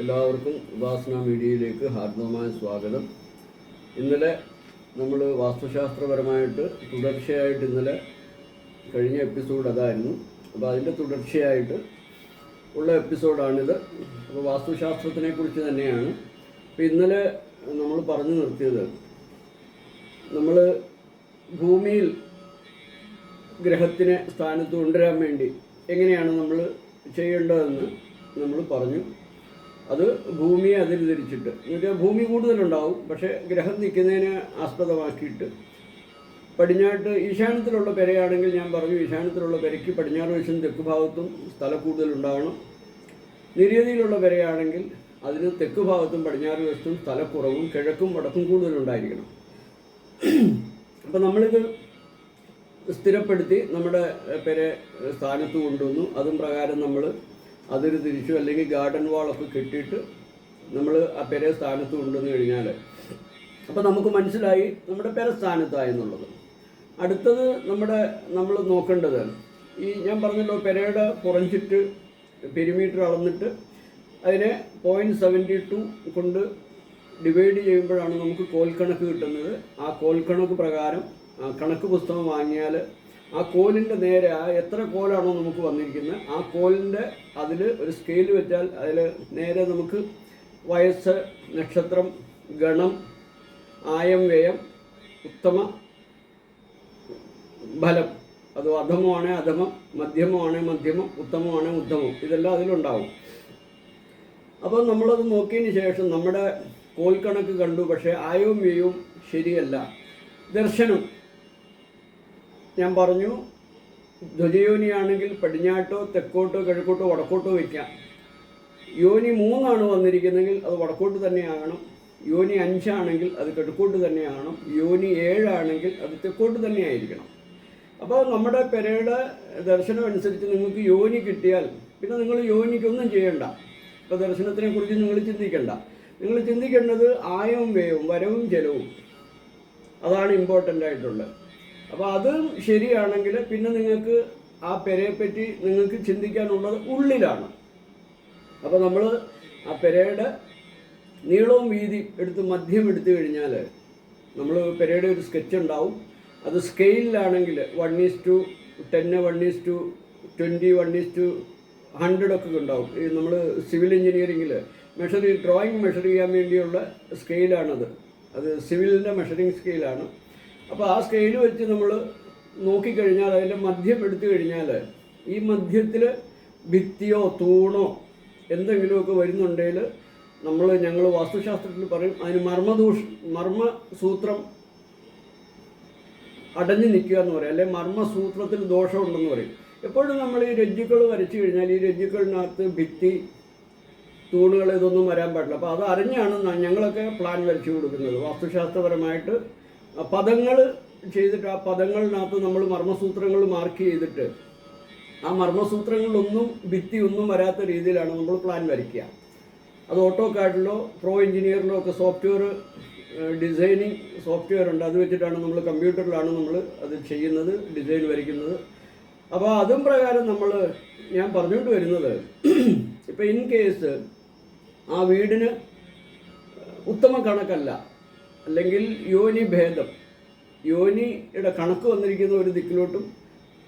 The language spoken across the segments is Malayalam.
എല്ലാവർക്കും ഉപാസന മീഡിയയിലേക്ക് ഹാർദവമായ സ്വാഗതം. ഇന്നലെ നമ്മൾ വാസ്തുശാസ്ത്രപരമായിട്ട് തുടർച്ചയായിട്ട് ഇന്നലെ കഴിഞ്ഞ എപ്പിസോഡ് അതായിരുന്നു. അപ്പോൾ അതിന്റെ തുടർച്ചയായിട്ട് ഉള്ള എപ്പിസോഡാണിത് അപ്പോൾ വാസ്തുശാസ്ത്രത്തിനെ കുറിച്ച് തന്നെയാണ്. അപ്പോൾ ഇന്നലെ നമ്മൾ പറഞ്ഞു നിർത്തിയത് നമ്മൾ ഭൂമിയിൽ ഗ്രഹത്തിനെ സ്ഥാനത്ത് കൊണ്ടുവരാൻ വേണ്ടി എങ്ങനെയാണ് നമ്മൾ ചെയ്യേണ്ടതെന്ന് നമ്മൾ പറഞ്ഞു. അത് ഭൂമിയെ അതിൽ ധരിച്ചിട്ട് എന്നുവെച്ചാൽ ഭൂമി കൂടുതലുണ്ടാവും. പക്ഷേ ഗ്രഹം നിൽക്കുന്നതിനെ ആസ്പദമാക്കിയിട്ട് പടിഞ്ഞാട്ട് ഈശാനത്തിലുള്ള പെരയാണെങ്കിൽ ഞാൻ പറഞ്ഞു ഈശാനത്തിലുള്ള പെരയ്ക്ക് പടിഞ്ഞാറ് വശം തെക്ക് ഭാഗത്തും സ്ഥല കൂടുതലുണ്ടാവണം. നിര്യതിയിലുള്ള പെരയാണെങ്കിൽ അതിന് തെക്ക് ഭാഗത്തും പടിഞ്ഞാറ് വശത്തും സ്ഥലക്കുറവും കിഴക്കും വടക്കും കൂടുതലുണ്ടായിരിക്കണം. അപ്പം നമ്മളിത് സ്ഥിരപ്പെടുത്തി നമ്മുടെ പെരെ സ്ഥാനത്ത് കൊണ്ടുവന്നു. അതും പ്രകാരം നമ്മൾ അതിര് തിരിച്ചു അല്ലെങ്കിൽ ഗാർഡൻ വാളൊക്കെ കെട്ടിയിട്ട് നമ്മൾ ആ പെര സ്ഥാനത്ത് കൊണ്ടുവന്ന് കഴിഞ്ഞാൽ. അപ്പോൾ നമുക്ക് മനസ്സിലായി നമ്മുടെ പെര സ്ഥാനത്തായെന്നുള്ളത് അടുത്തത് നമ്മുടെ നമ്മൾ നോക്കേണ്ടത് ഈ ഞാൻ പറഞ്ഞല്ലോ പെരയുടെ കുറഞ്ഞിട്ട് പെരിമീറ്റർ അളന്നിട്ട് അതിനെ പോയിന്റ് സെവന്റി ടു കൊണ്ട് ഡിവൈഡ് ചെയ്യുമ്പോഴാണ് നമുക്ക് കോൽക്കണക്ക് കിട്ടുന്നത്. ആ കോൽക്കണക്ക് പ്രകാരം കണക്ക് പുസ്തകം വാങ്ങിയാൽ ആ കോലിന്റെ നേരെ എത്ര കോലാണോ നമുക്ക് വന്നിരിക്കുന്നത് ആ കോലിന്റെ അതിൽ ഒരു സ്കെയിൽ വെച്ചാൽ അതിൽ നേരെ നമുക്ക് വയസ്സ് നക്ഷത്രം ഗണം ആയം വ്യയം ഉത്തമ ഫലം. അത് അധമമാണേ അധമം മധ്യമമാണേ മധ്യമം ഉത്തമമാണേ ഉത്തമം. ഇതെല്ലാം അതിലുണ്ടാവും. അപ്പോൾ നമ്മളത് നോക്കിയതിന് ശേഷം നമ്മുടെ കോൽക്കണക്ക് കണ്ടു പക്ഷേ ആയവും വ്യയവും ശരിയല്ല. ദർശനം. ഞാൻ പറഞ്ഞു ധ്വജയോനിയാണെങ്കിൽ പടിഞ്ഞാട്ടോ തെക്കോട്ടോ കിഴക്കോട്ടോ വടക്കോട്ടോ വയ്ക്കാം. യോനി മൂന്നാണ് വന്നിരിക്കുന്നതെങ്കിൽ അത് വടക്കോട്ട് തന്നെയാകണം. യോനി അഞ്ചാണെങ്കിൽ അത് കിഴക്കോട്ട് തന്നെയാകണം. യോനി ഏഴാണെങ്കിൽ അത് തെക്കോട്ട് തന്നെ ആയിരിക്കണം അപ്പോൾ നമ്മുടെ പെരയുടെ ദർശനം അനുസരിച്ച് നിങ്ങൾക്ക് യോനി കിട്ടിയാൽ പിന്നെ നിങ്ങൾ യോനിക്കൊന്നും ചെയ്യണ്ട. ഇപ്പോൾ ദർശനത്തിനെ കുറിച്ച് നിങ്ങൾ ചിന്തിക്കണ്ട. നിങ്ങൾ ചിന്തിക്കേണ്ടത് ആയവും വേവും വരവും ജലവും. അതാണ് ഇമ്പോർട്ടന്റ് ആയിട്ടുള്ളത്. അപ്പോൾ അത് ശരിയാണെങ്കിൽ പിന്നെ നിങ്ങൾക്ക് ആ പെരയെപ്പറ്റി നിങ്ങൾക്ക് ചിന്തിക്കാനുള്ളത് ഉള്ളിലാണ്. അപ്പോൾ നമ്മൾ ആ പെരയുടെ നീളവും വീതി എടുത്ത് മധ്യം എടുത്തു കഴിഞ്ഞാൽ നമ്മൾ പെരയുടെ ഒരു സ്കെച്ച് ഉണ്ടാവും. അത് സ്കെയിലിലാണെങ്കിൽ one is to ten one is to twenty one is to hundred ഒക്കെ ഉണ്ടാവും. ഈ നമ്മൾ സിവിൽ എഞ്ചിനീയറിങ്ങിൽ മെഷർ ഡ്രോയിങ് മെഷർ ചെയ്യാൻ വേണ്ടിയുള്ള സ്കെയിലാണത് അത് സിവിലിന്റെ മെഷറിങ് സ്കെയിലാണ് അപ്പോൾ ആ സ്കെയിൽ വെച്ച് നമ്മൾ നോക്കിക്കഴിഞ്ഞാൽ അതിന്റെ മധ്യം എടുത്തു കഴിഞ്ഞാൽ ഈ മദ്യത്തിൽ ഭിത്തിയോ തൂണോ എന്തെങ്കിലുമൊക്കെ വരുന്നുണ്ടെങ്കിൽ നമ്മൾ ഞങ്ങൾ വാസ്തുശാസ്ത്രത്തിൽ പറയും അതിന് മർമ്മദൂഷ് മർമ്മസൂത്രം അടഞ്ഞു നിൽക്കുക എന്ന് പറയും. അല്ലെങ്കിൽ മർമ്മസൂത്രത്തിൽ ദോഷമുണ്ടെന്ന് പറയും. എപ്പോഴും നമ്മൾ ഈ രജ്ജുക്കൾ വരച്ചു കഴിഞ്ഞാൽ ഈ രജ്ജുക്കളിനകത്ത് ഭിത്തി തൂണുകൾ ഇതൊന്നും വരാൻ പാടില്ല. അപ്പോൾ അത് അറിഞ്ഞാണ് ഞങ്ങളൊക്കെ പ്ലാൻ വരച്ചു കൊടുക്കുന്നത്. വാസ്തുശാസ്ത്രപരമായിട്ട് പദങ്ങൾ ചെയ്തിട്ട് ആ പദങ്ങളിനകത്ത് നമ്മൾ മർമ്മസൂത്രങ്ങൾ മാർക്ക് ചെയ്തിട്ട് ആ മർമ്മസൂത്രങ്ങളിലൊന്നും ഭിത്തി ഒന്നും വരാത്ത രീതിയിലാണ് നമ്മൾ പ്ലാൻ വരയ്ക്കുക. അത് ഓട്ടോ കാർഡിലോ പ്രോ എഞ്ചിനീയറിലോ ഒക്കെ സോഫ്റ്റ്വെയർ ഡിസൈനിങ് സോഫ്റ്റ്വെയർ ഉണ്ട്. അത് വെച്ചിട്ടാണ് നമ്മൾ കമ്പ്യൂട്ടറിലാണ് നമ്മൾ അത് ചെയ്യുന്നത് ഡിസൈൻ വരയ്ക്കുന്നത്. അപ്പോൾ അതും പ്രകാരം നമ്മൾ ഞാൻ പറഞ്ഞുകൊണ്ട് വരുന്നത്. ഇപ്പോൾ ഇൻ കേസ് ആ വീടിന് ഉത്തമ കണക്കല്ല അല്ലെങ്കിൽ യോനി ഭേദം. യോനിയുടെ കണക്ക് വന്നിരിക്കുന്ന ഒരു ദിക്കിലോട്ടും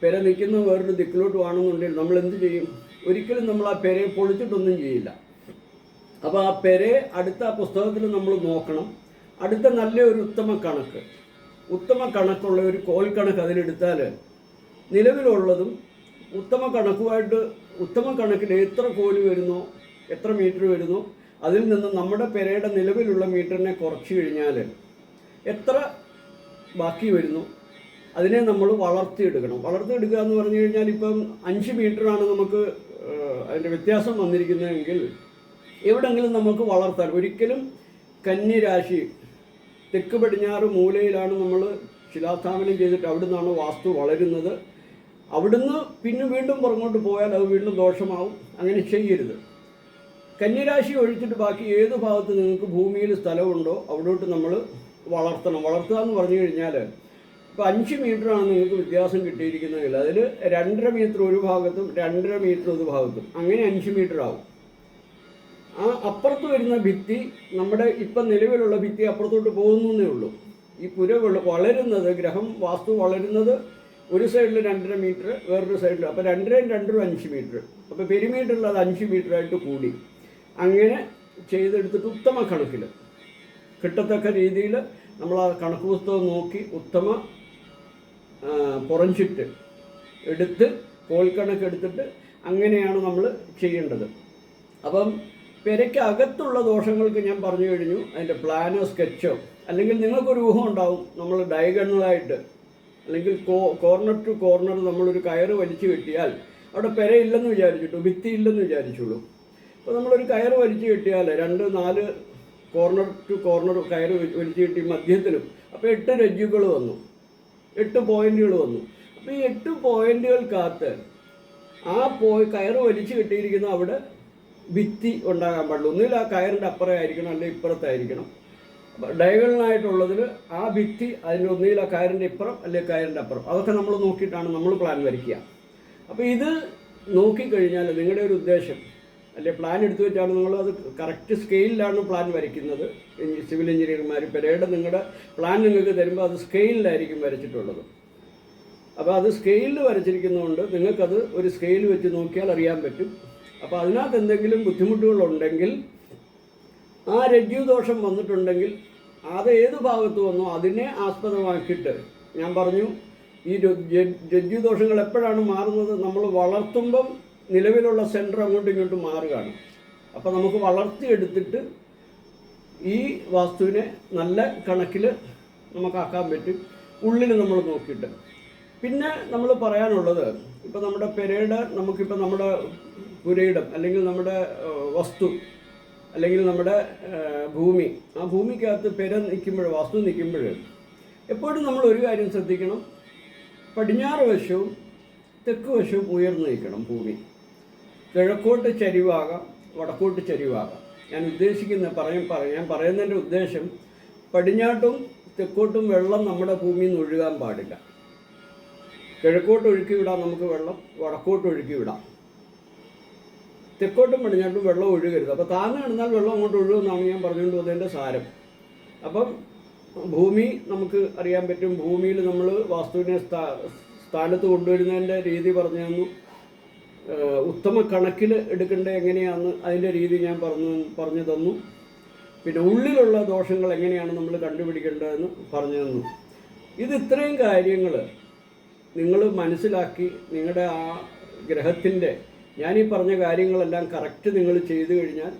പെര നിൽക്കുന്ന വേറൊരു ദിക്കിലോട്ടും ആണെന്നുണ്ടെങ്കിൽ നമ്മൾ എന്ത് ചെയ്യും? ഒരിക്കലും നമ്മൾ ആ പെരയെ പൊളിച്ചിട്ടൊന്നും ചെയ്യില്ല. അപ്പോൾ ആ പെരെ അടുത്ത പുസ്തകത്തിൽ നമ്മൾ നോക്കണം. അടുത്ത നല്ല ഒരു ഉത്തമ കണക്ക്. ഉത്തമ കണക്കുള്ള ഒരു കോൽ കണക്ക് അതിലെടുത്താൽ നിലവിലുള്ളതും ഉത്തമ കണക്കുമായിട്ട് ഉത്തമ കണക്കിൽ എത്ര കോൽ വരുന്നോ എത്ര മീറ്റർ വരുന്നോ അതിൽ നിന്ന് നമ്മുടെ പെരയുടെ നിലവിലുള്ള മീറ്ററിനെ കുറച്ച് കഴിഞ്ഞാൽ എത്ര ബാക്കി വരുന്നു? അതിനെ നമ്മൾ വളർത്തിയെടുക്കണം. വളർത്തിയെടുക്കുക എന്ന് പറഞ്ഞു കഴിഞ്ഞാൽ ഇപ്പം അഞ്ച് മീറ്ററാണ് നമുക്ക് അതിന്റെ വ്യത്യാസം വന്നിരിക്കുന്നതെങ്കിൽ എവിടെങ്കിലും നമുക്ക് വളർത്താൻ. ഒരിക്കലും കന്നിരാശി തെക്ക് പടിഞ്ഞാറ് മൂലയിലാണ് നമ്മൾ ശിലാസ്ഥാപനം ചെയ്തിട്ട് അവിടെ നിന്നാണ് വാസ്തു വളരുന്നത്. അവിടുന്ന് പിന്നെ വീണ്ടും പുറങ്ങോട്ട് പോയാൽ അത് വീണ്ടും ദോഷമാവും. അങ്ങനെ ചെയ്യരുത്. കന്നിരാശി ഒഴിച്ചിട്ട് ബാക്കി ഏത് ഭാഗത്ത് നിങ്ങൾക്ക് ഭൂമിയിൽ സ്ഥലമുണ്ടോ അവിടോട്ട് നമ്മൾ വളർത്തണം. വളർത്തുക എന്ന് പറഞ്ഞു കഴിഞ്ഞാൽ ഇപ്പോൾ അഞ്ച് മീറ്ററാണ് നിങ്ങൾക്ക് വ്യത്യാസം കിട്ടിയിരിക്കുന്നതെങ്കിൽ അതിൽ രണ്ടര മീറ്റർ ഒരു ഭാഗത്തും രണ്ടര മീറ്റർ ഒരു ഭാഗത്തും. അങ്ങനെ അഞ്ച് മീറ്റർ ആവും ആ അപ്പുറത്ത് വരുന്ന ഭിത്തി നമ്മുടെ ഇപ്പം നിലവിലുള്ള ഭിത്തി അപ്പുറത്തോട്ട് പോകുന്നേ ഉള്ളൂ. ഈ പുര വള- വളരുന്നത് ഗ്രഹം വാസ്തു വളരുന്നത് ഒരു സൈഡിൽ രണ്ടര മീറ്റർ വേറൊരു സൈഡിൽ. അപ്പോൾ രണ്ടരയും രണ്ടരും അഞ്ച് മീറ്റർ. അപ്പോൾ പെരിമീറ്ററിൽ അത് അഞ്ച് മീറ്ററായിട്ട് കൂടി. അങ്ങനെ ചെയ്തെടുത്തിട്ട് ഉത്തമ കണക്കിൽ കിട്ടത്തക്ക രീതിയിൽ നമ്മൾ ആ കണക്ക് പുസ്തകം നോക്കി ഉത്തമ പുറഞ്ചിട്ട് എടുത്ത് കോൽക്കണക്ക് എടുത്തിട്ട് അങ്ങനെയാണ് നമ്മൾ ചെയ്യേണ്ടത്. അപ്പം പെരയ്ക്കകത്തുള്ള ദോഷങ്ങൾക്ക് ഞാൻ പറഞ്ഞു കഴിഞ്ഞു. അതിന്റെ പ്ലാനോ സ്കെച്ചോ അല്ലെങ്കിൽ നിങ്ങൾക്കൊരു ഊഹം ഉണ്ടാവും. നമ്മൾ ഡയഗണലായിട്ട് അല്ലെങ്കിൽ കോ കോർണർ ടു കോർണർ നമ്മളൊരു കയറ് വലിച്ചു കെട്ടിയാൽ അവിടെ പെരയില്ലെന്ന് വിചാരിച്ചിട്ടു ഭിത്തി ഇല്ലെന്ന് വിചാരിച്ചുള്ളൂ അപ്പോൾ നമ്മളൊരു കയർ വലിച്ചു കെട്ടിയാൽ രണ്ട് നാല് കോർണർ ടു കോർണർ കയർ വലിച്ചു കെട്ടി മധ്യത്തിലും അപ്പോൾ എട്ട് രജ്ജുകൾ വന്നു. എട്ട് പോയിന്റുകൾ വന്നു. അപ്പോൾ ഈ എട്ട് പോയിന്റുകൾക്കകത്ത് ആ പോയി കയർ വലിച്ചു കെട്ടിയിരിക്കുന്ന അവിടെ ഭിത്തി ഉണ്ടാകാൻ പാടില്ല. ഒന്നുകിൽ ആ കയറിന്റെ അപ്പുറം ആയിരിക്കണം അല്ലെങ്കിൽ ഇപ്പുറത്തായിരിക്കണം ഡയഗണലായിട്ടുള്ളതിൽ ആ ഭിത്തി അതിന്റെ ഒന്നുകിൽ ആ കയറിന്റെ ഇപ്പുറം അല്ലെങ്കിൽ കയറിന്റെ അപ്പുറം. അതൊക്കെ നമ്മൾ നോക്കിയിട്ടാണ് നമ്മൾ പ്ലാൻ വരയ്ക്കുക. അപ്പോൾ ഇത് നോക്കിക്കഴിഞ്ഞാൽ നിങ്ങളുടെ ഒരു ഉദ്ദേശം അല്ലെ പ്ലാൻ എടുത്തു വെച്ചാണ് നിങ്ങൾ അത് കറക്റ്റ് സ്കെയിലിലാണ് പ്ലാൻ വരയ്ക്കുന്നത്. സിവിൽ എഞ്ചിനീയർമാർ പെരേഡ് നിങ്ങളുടെ പ്ലാൻ നിങ്ങൾക്ക് തരുമ്പോൾ അത് സ്കെയിലിലായിരിക്കും വരച്ചിട്ടുള്ളത്. അപ്പോൾ അത് സ്കെയിലിൽ വരച്ചിരിക്കുന്നതുകൊണ്ട് നിങ്ങൾക്കത് ഒരു സ്കെയിൽ വെച്ച് നോക്കിയാൽ അറിയാൻ പറ്റും. അപ്പോൾ അതിനകത്ത് എന്തെങ്കിലും ബുദ്ധിമുട്ടുകളുണ്ടെങ്കിൽ ആ രജ്ജു ദോഷം വന്നിട്ടുണ്ടെങ്കിൽ അത് ഏത് ഭാഗത്ത് വന്നോ അതിനെ ആസ്പദമാക്കിയിട്ട് ഞാൻ പറഞ്ഞു ഈ രജ്ജു ദോഷങ്ങൾ എപ്പോഴാണ് മാറുന്നത്? നമ്മൾ വളർത്തുമ്പം നിലവിലുള്ള സെന്റർ അങ്ങോട്ടും ഇങ്ങോട്ടും മാറുകയാണ്. അപ്പോൾ നമുക്ക് വളർത്തിയെടുത്തിട്ട് ഈ വാസ്തുവിനെ നല്ല കണക്കിൽ നമുക്കാക്കാൻ പറ്റും. ഉള്ളിൽ നമ്മൾ നോക്കിയിട്ട്. പിന്നെ നമ്മൾ പറയാനുള്ളത് ഇപ്പോൾ നമ്മുടെ പെരയുടെ നമുക്കിപ്പോൾ നമ്മുടെ പുരയിടം അല്ലെങ്കിൽ നമ്മുടെ വസ്തു അല്ലെങ്കിൽ നമ്മുടെ ഭൂമി ആ ഭൂമിക്കകത്ത് പെര നിൽക്കുമ്പോൾ വസ്തു നിൽക്കുമ്പോൾ എപ്പോഴും നമ്മൾ ഒരു കാര്യം ശ്രദ്ധിക്കണം. പടിഞ്ഞാറ് വശവും തെക്ക് വശവും ഉയർന്നു നിൽക്കണം ഭൂമി. കിഴക്കോട്ട് ചരിവാകാം വടക്കോട്ട് ചരിവാകാം. ഞാൻ ഉദ്ദേശിക്കുന്ന പറയും പറ- ഞാൻ പറയുന്നതിന്റെ ഉദ്ദേശം പടിഞ്ഞാട്ടും തെക്കോട്ടും വെള്ളം നമ്മുടെ ഭൂമിയിൽ നിന്ന് ഒഴുകാൻ പാടില്ല. കിഴക്കോട്ട് ഒഴുക്കി വിടാം നമുക്ക് വെള്ളം വടക്കോട്ട് ഒഴുക്കി വിടാം. തെക്കോട്ടും പടിഞ്ഞാട്ടും വെള്ളം ഒഴുകരുത്. അപ്പോൾ താഴ്ന്നു കിടന്നാൽ വെള്ളം അങ്ങോട്ട് ഒഴുകുമെന്നാണ് ഞാൻ പറഞ്ഞുകൊണ്ട് വന്നതിന്റെ സാരം. അപ്പം ഭൂമി നമുക്ക് അറിയാൻ പറ്റും ഭൂമിയിൽ നമ്മൾ വാസ്തുവിനെ സ്ഥാ സ്ഥാനത്ത് കൊണ്ടുവരുന്നതിന്റെ രീതി പറഞ്ഞു തന്നു. ഉത്തമ കണക്കിൽ എടുക്കേണ്ടത് എങ്ങനെയാണെന്ന് അതിന്റെ രീതി ഞാൻ പറഞ്ഞു പറഞ്ഞു തന്നു. പിന്നെ ഉള്ളിലുള്ള ദോഷങ്ങൾ എങ്ങനെയാണ് നമ്മൾ കണ്ടുപിടിക്കേണ്ടതെന്ന് പറഞ്ഞു തന്നു. ഇത് ഇത്രയും കാര്യങ്ങൾ നിങ്ങൾ മനസ്സിലാക്കി നിങ്ങളുടെ ആ ഗ്രഹത്തിന്റെ ഈ പറഞ്ഞ കാര്യങ്ങളെല്ലാം കറക്റ്റ് നിങ്ങൾ ചെയ്തു കഴിഞ്ഞാൽ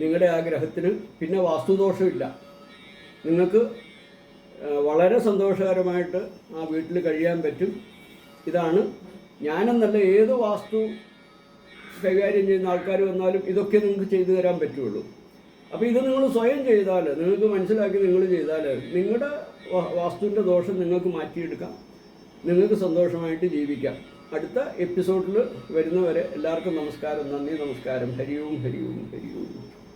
നിങ്ങളുടെ ആ ഗ്രഹത്തിന് പിന്നെ വാസ്തുദോഷമില്ല. നിങ്ങൾക്ക് വളരെ സന്തോഷകരമായിട്ട് ആ വീട്ടിൽ കഴിയാൻ പറ്റും. ഇതാണ് ഞാനെന്നല്ല ഏത് വാസ്തു കൈകാര്യം ചെയ്യുന്ന ആൾക്കാർ വന്നാലും ഇതൊക്കെ നിങ്ങൾക്ക് ചെയ്തു തരാൻ പറ്റുള്ളൂ. അപ്പോൾ ഇത് നിങ്ങൾ സ്വയം ചെയ്താൽ നിങ്ങൾക്ക് മനസ്സിലാക്കി നിങ്ങൾ ചെയ്താൽ നിങ്ങളുടെ വാസ്തുവിന്റെ ദോഷം നിങ്ങൾക്ക് മാറ്റിയെടുക്കാം. നിങ്ങൾക്ക് സന്തോഷമായിട്ട് ജീവിക്കാം. അടുത്ത എപ്പിസോഡിൽ വരുന്നവരെ എല്ലാവർക്കും നമസ്കാരം നന്ദി നമസ്കാരം. ഹരിയും ഹരിയും ഹരിവും